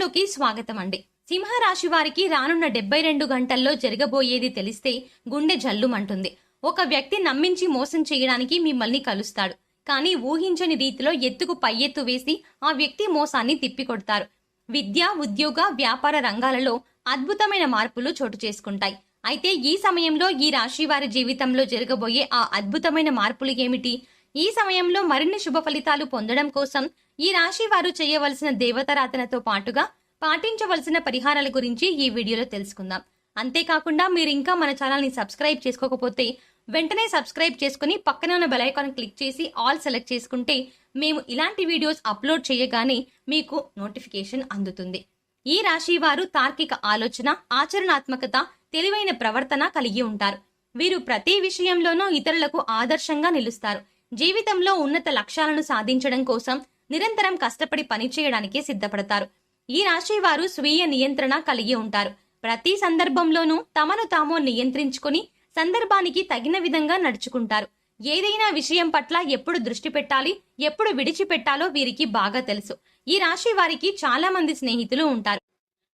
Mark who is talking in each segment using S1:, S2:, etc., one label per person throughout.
S1: లోకి స్వాగతం అండి సింహరాశి వారికి రానున్న డెబ్బై రెండు గంటల్లో జరగబోయేది తెలిస్తే గుండె జల్లుమంటుంది. ఒక వ్యక్తి నమ్మించి మోసం చేయడానికి మిమ్మల్ని కలుస్తాడు. కానీ ఊహించని రీతిలో ఎత్తుకు పై ఎత్తు వేసి ఆ వ్యక్తి మోసాన్ని తిప్పికొడతారు. విద్య ఉద్యోగ వ్యాపార రంగాలలో అద్భుతమైన మార్పులు చోటు చేసుకుంటాయి. అయితే ఈ సమయంలో ఈ రాశి వారి జీవితంలో జరగబోయే ఆ అద్భుతమైన మార్పులు ఏమిటి? ఈ సమయంలో మరిన్ని శుభ ఫలితాలు పొందడం కోసం ఈ రాశి వారు చేయవలసిన దేవతారాధనతో పాటుగా పాటించవలసిన పరిహారాల గురించి ఈ వీడియోలో తెలుసుకుందాం. అంతేకాకుండా మీరు ఇంకా మన ఛానల్ని సబ్స్క్రైబ్ చేసుకోకపోతే వెంటనే సబ్స్క్రైబ్ చేసుకుని పక్కన ఉన్న బెల్ ఐకాన్ క్లిక్ చేసి ఆల్ సెలెక్ట్ చేసుకుంటే మేము ఇలాంటి వీడియోస్ అప్లోడ్ చేయగానే మీకు నోటిఫికేషన్ అందుతుంది. ఈ రాశి వారు తార్కిక ఆలోచన ఆచరణాత్మకత తెలివైన ప్రవర్తన కలిగి ఉంటారు. వీరు ప్రతి విషయంలోనూ ఇతరులకు ఆదర్శంగా నిలుస్తారు. జీవితంలో ఉన్నత లక్ష్యాలను సాధించడం కోసం నిరంతరం కష్టపడి పనిచేయడానికి సిద్ధపడతారు. ఈ రాశి వారు స్వీయ నియంత్రణ కలిగి ఉంటారు. ప్రతి సందర్భంలోనూ తమను తాము నియంత్రించుకుని సందర్భానికి తగిన విధంగా నడుచుకుంటారు. ఏదైనా విషయం పట్ల ఎప్పుడు దృష్టి పెట్టాలి ఎప్పుడు విడిచిపెట్టాలో వీరికి బాగా తెలుసు. ఈ రాశి వారికి చాలా మంది స్నేహితులు ఉంటారు.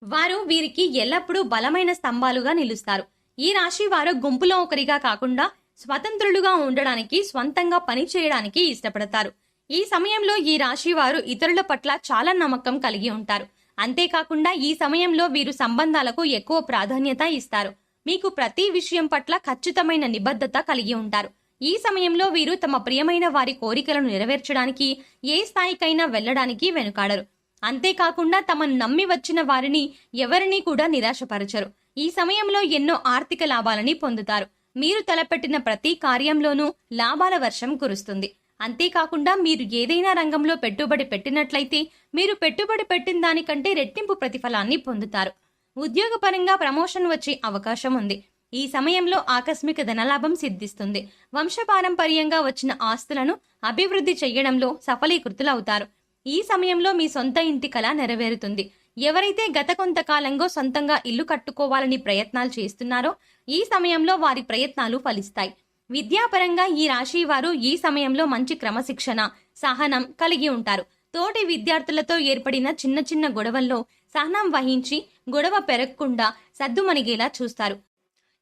S1: వారు వీరికి ఎల్లప్పుడూ బలమైన స్తంభాలుగా నిలుస్తారు. ఈ రాశి వారు గుంపులో ఒకరిగా కాకుండా స్వతంత్రులుగా ఉండడానికి స్వంతంగా పని చేయడానికి ఇష్టపడతారు. ఈ సమయంలో ఈ రాశి వారు ఇతరుల పట్ల చాలా నమ్మకం కలిగి ఉంటారు. అంతేకాకుండా ఈ సమయంలో వీరు సంబంధాలకు ఎక్కువ ప్రాధాన్యత ఇస్తారు. మీకు ప్రతి విషయం పట్ల ఖచ్చితమైన నిబద్ధత కలిగి ఉంటారు. ఈ సమయంలో వీరు తమ ప్రియమైన వారి కోరికలను నెరవేర్చడానికి ఏ స్థాయికైనా వెళ్ళడానికి వెనుకాడరు. అంతేకాకుండా తమను నమ్మి వచ్చిన వారిని ఎవరినీ కూడా నిరాశపరచరు. ఈ సమయంలో ఎన్నో ఆర్థిక లాభాలని పొందుతారు. మీరు తలపెట్టిన ప్రతి కార్యంలోనూ లాభాల వర్షం కురుస్తుంది. అంతేకాకుండా మీరు ఏదైనా రంగంలో పెట్టుబడి పెట్టినట్లయితే మీరు పెట్టుబడి పెట్టిన దానికంటే రెట్టింపు ప్రతిఫలాన్ని పొందుతారు. ఉద్యోగపరంగా ప్రమోషన్ వచ్చే అవకాశం ఉంది. ఈ సమయంలో ఆకస్మిక ధనలాభం సిద్ధిస్తుంది. వంశపారంపర్యంగా వచ్చిన ఆస్తులను అభివృద్ధి చేయడంలో సఫలీకృతులవుతారు. ఈ సమయంలో మీ సొంత ఇంటి కళ నెరవేరుతుంది. ఎవరైతే గత కొంతకాలంగా సొంతంగా ఇల్లు కట్టుకోవాలని ప్రయత్నాలు చేస్తున్నారో ఈ సమయంలో వారి ప్రయత్నాలు ఫలిస్తాయి. విద్యాపరంగా ఈ రాశి వారు ఈ సమయంలో మంచి క్రమశిక్షణ సహనం కలిగి ఉంటారు. తోటి విద్యార్థులతో ఏర్పడిన చిన్న చిన్న గొడవల్లో సహనం వహించి గొడవ పెరగకుండా సద్దుమణిగేలా చూస్తారు.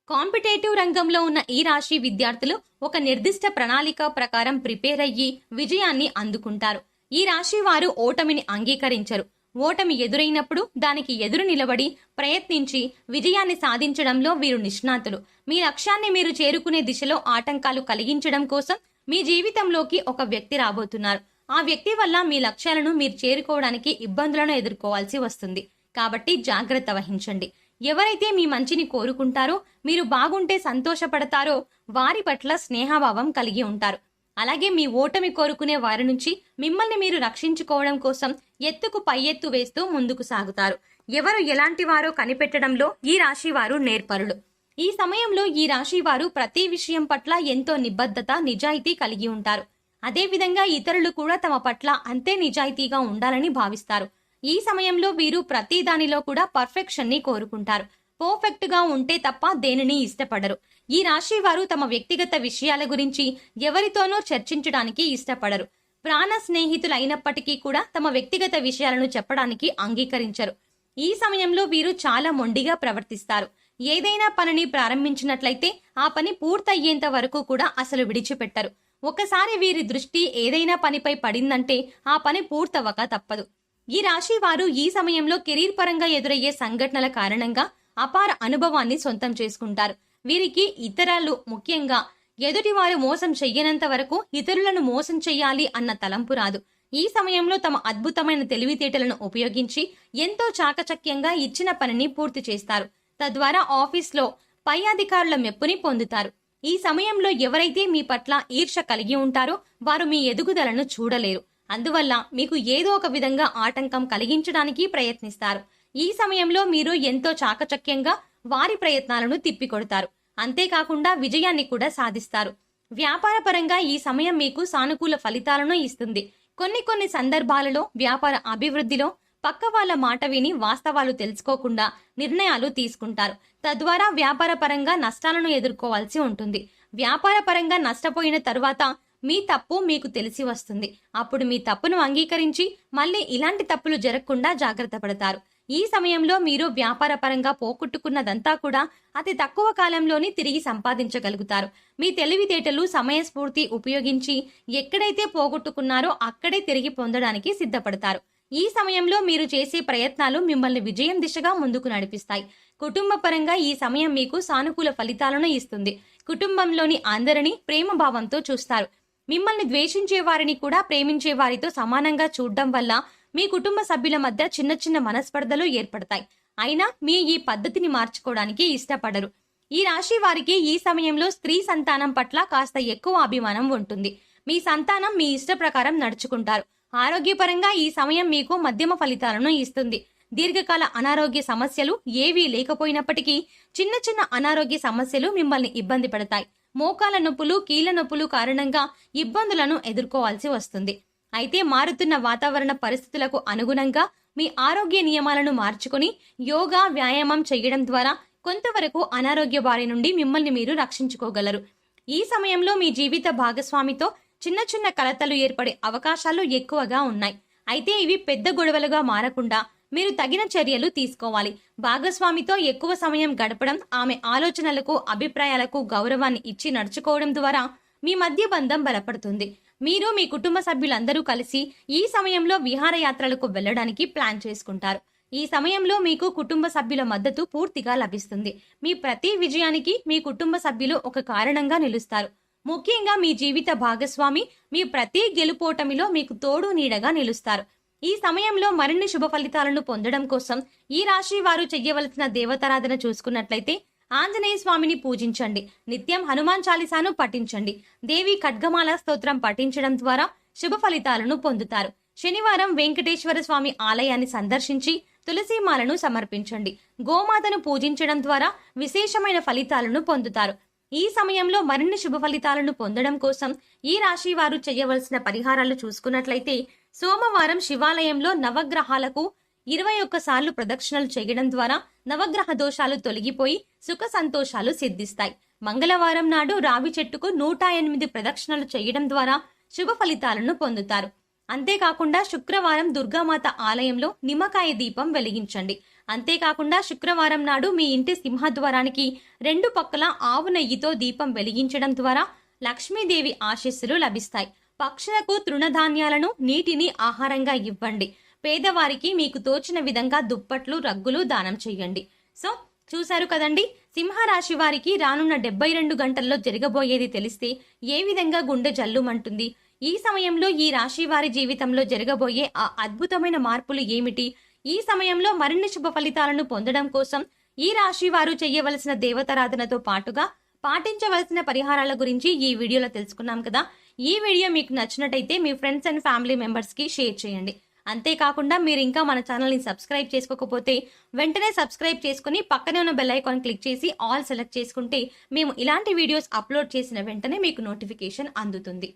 S1: కాంపిటేటివ్ రంగంలో ఉన్న ఈ రాశి విద్యార్థులు ఒక నిర్దిష్ట ప్రణాళిక ప్రకారం ప్రిపేర్ అయ్యి విజయాన్ని అందుకుంటారు. ఈ రాశి వారు ఓటమిని అంగీకరించరు. ఓటమి ఎదురైనప్పుడు దానికి ఎదురు నిలబడి ప్రయత్నించి విజయాన్ని సాధించడంలో వీరు నిష్ణాతులు. మీ లక్ష్యాన్ని మీరు చేరుకునే దిశలో ఆటంకాలు కలిగించడం కోసం మీ జీవితంలోకి ఒక వ్యక్తి రాబోతున్నారు. ఆ వ్యక్తి వల్ల మీ లక్ష్యాలను మీరు చేరుకోవడానికి ఇబ్బందులను ఎదుర్కోవాల్సి వస్తుంది. కాబట్టి జాగ్రత్త వహించండి. ఎవరైతే మీ మంచిని కోరుకుంటారో మీరు బాగుంటే సంతోషపడతారో వారి పట్ల స్నేహభావం కలిగి ఉంటారు. అలాగే మీ ఓటమి కోరుకునే వారి నుంచి మిమ్మల్ని మీరు రక్షించుకోవడం కోసం ఎత్తుకు పై ఎత్తు వేస్తూ ముందుకు సాగుతారు. ఎవరు ఎలాంటి వారో కనిపెట్టడంలో ఈ రాశి వారు నేర్పరులు. ఈ సమయంలో ఈ రాశి వారు ప్రతి విషయం పట్ల ఎంతో నిబద్ధత నిజాయితీ కలిగి ఉంటారు. అదేవిధంగా ఇతరులు కూడా తమ పట్ల అంతే నిజాయితీగా ఉండాలని భావిస్తారు. ఈ సమయంలో వీరు ప్రతి దానిలో కూడా పర్ఫెక్షన్ని కోరుకుంటారు. పర్ఫెక్ట్గా ఉంటే తప్ప దేనిని ఇష్టపడరు. ఈ రాశి వారు తమ వ్యక్తిగత విషయాల గురించి ఎవరితోనూ చర్చించడానికి ఇష్టపడరు. ప్రాణ స్నేహితులు అయినప్పటికీ కూడా తమ వ్యక్తిగత విషయాలను చెప్పడానికి అంగీకరించరు. ఈ సమయంలో వీరు చాలా మొండిగా ప్రవర్తిస్తారు. ఏదైనా పనిని ప్రారంభించినట్లయితే ఆ పని పూర్తయ్యేంత వరకు కూడా అసలు విడిచిపెట్టరు. ఒకసారి వీరి దృష్టి ఏదైనా పనిపై పడిందంటే ఆ పని పూర్తవక తప్పదు. ఈ రాశి వారు ఈ సమయంలో కెరీర్ పరంగా ఎదురయ్యే సంఘటనల కారణంగా అపార అనుభవాన్ని సొంతం చేసుకుంటారు. వీరికి ఇతరులు ముఖ్యంగా ఎదుటివారు మోసం చెయ్యనంత వరకు ఇతరులను మోసం చెయ్యాలి అన్న తలంపు రాదు. ఈ సమయంలో తమ అద్భుతమైన తెలివితేటలను ఉపయోగించి ఎంతో చాకచక్యంగా ఇచ్చిన పనిని పూర్తి చేస్తారు. తద్వారా ఆఫీస్లో పై అధికారుల మెప్పుని పొందుతారు. ఈ సమయంలో ఎవరైతే మీ పట్ల ఈర్ష కలిగి ఉంటారో వారు మీ ఎదుగుదలను చూడలేరు. అందువల్ల మీకు ఏదో ఒక విధంగా ఆటంకం కలిగించడానికి ప్రయత్నిస్తారు. ఈ సమయంలో మీరు ఎంతో చాకచక్యంగా వారి ప్రయత్నాలను తిప్పికొడతారు. అంతేకాకుండా విజయాన్ని కూడా సాధిస్తారు. వ్యాపారపరంగా ఈ సమయం మీకు సానుకూల ఫలితాలను ఇస్తుంది. కొన్ని కొన్ని సందర్భాలలో వ్యాపార అభివృద్ధిలో పక్క వాళ్ళ మాట విని వాస్తవాలు తెలుసుకోకుండా నిర్ణయాలు తీసుకుంటారు. తద్వారా వ్యాపార పరంగా నష్టాలను ఎదుర్కోవాల్సి ఉంటుంది. వ్యాపార పరంగా నష్టపోయిన తరువాత మీ తప్పు మీకు తెలిసి వస్తుంది. అప్పుడు మీ తప్పును అంగీకరించి మళ్ళీ ఇలాంటి తప్పులు జరగకుండా జాగ్రత్త పడతారు. ఈ సమయంలో మీరు వ్యాపారపరంగా పోగొట్టుకున్నదంతా కూడా అతి తక్కువ కాలంలోనే తిరిగి సంపాదించగలుగుతారు. మీ తెలివితేటలు సమయస్ఫూర్తి ఉపయోగించి ఎక్కడైతే పోగొట్టుకున్నారో అక్కడే తిరిగి పొందడానికి సిద్ధపడతారు. ఈ సమయంలో మీరు చేసే ప్రయత్నాలు మిమ్మల్ని విజయం దిశగా ముందుకు నడిపిస్తాయి. కుటుంబ పరంగా ఈ సమయం మీకు సానుకూల ఫలితాలను ఇస్తుంది. కుటుంబంలోని అందరినీ ప్రేమ భావంతో చూస్తారు. మిమ్మల్ని ద్వేషించే వారిని కూడా ప్రేమించే వారితో సమానంగా చూడడం వల్ల మీ కుటుంబ సభ్యుల మధ్య చిన్న చిన్న మనస్పర్ధలు ఏర్పడతాయి. అయినా మీ ఈ పద్ధతిని మార్చుకోవడానికి ఇష్టపడరు. ఈ రాశి వారికి ఈ సమయంలో స్త్రీ సంతానం పట్ల కాస్త ఎక్కువ అభిమానం ఉంటుంది. మీ సంతానం మీ ఇష్ట ప్రకారం నడుచుకుంటారు. ఆరోగ్యపరంగా ఈ సమయం మీకు మధ్యమ ఫలితాలను ఇస్తుంది. దీర్ఘకాల అనారోగ్య సమస్యలు ఏవీ లేకపోయినప్పటికీ చిన్న చిన్న అనారోగ్య సమస్యలు మిమ్మల్ని ఇబ్బంది పెడతాయి. మోకాల నొప్పులు కీళ్ళ నొప్పులు కారణంగా ఇబ్బందులను ఎదుర్కోవాల్సి వస్తుంది. అయితే మారుతున్న వాతావరణ పరిస్థితులకు అనుగుణంగా మీ ఆరోగ్య నియమాలను మార్చుకొని యోగా వ్యాయామం చేయడం ద్వారా కొంతవరకు అనారోగ్య బారి నుండి మిమ్మల్ని మీరు రక్షించుకోగలరు. ఈ సమయంలో మీ జీవిత భాగస్వామితో చిన్న చిన్న కలతలు ఏర్పడే అవకాశాలు ఎక్కువగా ఉన్నాయి. అయితే ఇవి పెద్ద గొడవలుగా మారకుండా మీరు తగిన చర్యలు తీసుకోవాలి. భాగస్వామితో ఎక్కువ సమయం గడపడం ఆమె ఆలోచనలకు అభిప్రాయాలకు గౌరవాన్ని ఇచ్చి నడుచుకోవడం ద్వారా మీ మధ్య బంధం బలపడుతుంది. మీరు మీ కుటుంబ సభ్యులందరూ కలిసి ఈ సమయంలో విహారయాత్రలకు వెళ్ళడానికి ప్లాన్ చేసుకుంటారు. ఈ సమయంలో మీకు కుటుంబ సభ్యుల మద్దతు పూర్తిగా లభిస్తుంది. మీ ప్రతి విజయానికి మీ కుటుంబ సభ్యులు ఒక కారణంగా నిలుస్తారు. ముఖ్యంగా మీ జీవిత భాగస్వామి మీ ప్రతి గెలుపోటమిలో మీకు తోడు నీడగా నిలుస్తారు. ఈ సమయంలో మరిన్ని శుభ ఫలితాలను పొందడం కోసం ఈ రాశి వారు చెయ్యవలసిన దేవతారాధన చూసుకున్నట్లయితే ఆంజనేయ స్వామిని పూజించండి. నిత్యం హనుమాన్ చాలీసాను పఠించండి. దేవి ఖడ్గమాల స్తోత్రం పఠించడం ద్వారా శుభ ఫలితాలను పొందుతారు. శనివారం వెంకటేశ్వర స్వామి ఆలయాన్ని సందర్శించి తులసీమాలను సమర్పించండి. గోమాతను పూజించడం ద్వారా విశేషమైన ఫలితాలను పొందుతారు. ఈ సమయంలో మరిన్ని శుభ ఫలితాలను పొందడం కోసం ఈ రాశి వారు చేయవలసిన పరిహారాలు చూసుకున్నట్లయితే సోమవారం శివాలయంలో నవగ్రహాలకు ఇరవై ఒక్కసార్లు ప్రదక్షిణలు చేయడం ద్వారా నవగ్రహ దోషాలు తొలగిపోయి సుఖ సంతోషాలు సిద్ధిస్తాయి. మంగళవారం నాడు రావి చెట్టుకు నూట ఎనిమిది ప్రదక్షిణలు చేయడం ద్వారా శుభ ఫలితాలను పొందుతారు. అంతేకాకుండా శుక్రవారం దుర్గామాత ఆలయంలో నిమ్మకాయ దీపం వెలిగించండి. అంతేకాకుండా శుక్రవారం నాడు మీ ఇంటి సింహద్వారానికి రెండు పక్కల ఆవు నెయ్యితో దీపం వెలిగించడం ద్వారా లక్ష్మీదేవి ఆశీస్సులు లభిస్తాయి. పక్షులకు తృణధాన్యాలను నీటిని ఆహారంగా ఇవ్వండి. పేదవారికి మీకు తోచిన విధంగా దుప్పట్లు రగ్గులు దానం చేయండి. సో చూశారు కదండి? సింహరాశి వారికి రానున్న డెబ్బై రెండు గంటల్లో జరగబోయేది తెలిస్తే ఏ విధంగా గుండె జల్లుమంటుంది? ఈ సమయంలో ఈ రాశి వారి జీవితంలో జరగబోయే ఆ అద్భుతమైన మార్పులు ఏమిటి? ఈ సమయంలో మరిన్ని శుభ ఫలితాలను పొందడం కోసం ఈ రాశి వారు చేయవలసిన దేవతారాధనతో పాటుగా పాటించవలసిన పరిహారాల గురించి ఈ వీడియోలో తెలుసుకున్నాం కదా. ఈ వీడియో మీకు నచ్చినట్టయితే మీ ఫ్రెండ్స్ అండ్ ఫ్యామిలీ మెంబర్స్కి షేర్ చేయండి. అంతేకాకుండా మీరు ఇంకా మన ఛానల్ని సబ్స్క్రైబ్ చేసుకోకపోతే వెంటనే సబ్స్క్రైబ్ చేసుకుని పక్కనే ఉన్న బెల్ ఐకాన్ క్లిక్ చేసి ఆల్ సెలెక్ట్ చేసుకుంటే మేము ఇలాంటి వీడియోస్ అప్లోడ్ చేసిన వెంటనే మీకు నోటిఫికేషన్ అందుతుంది.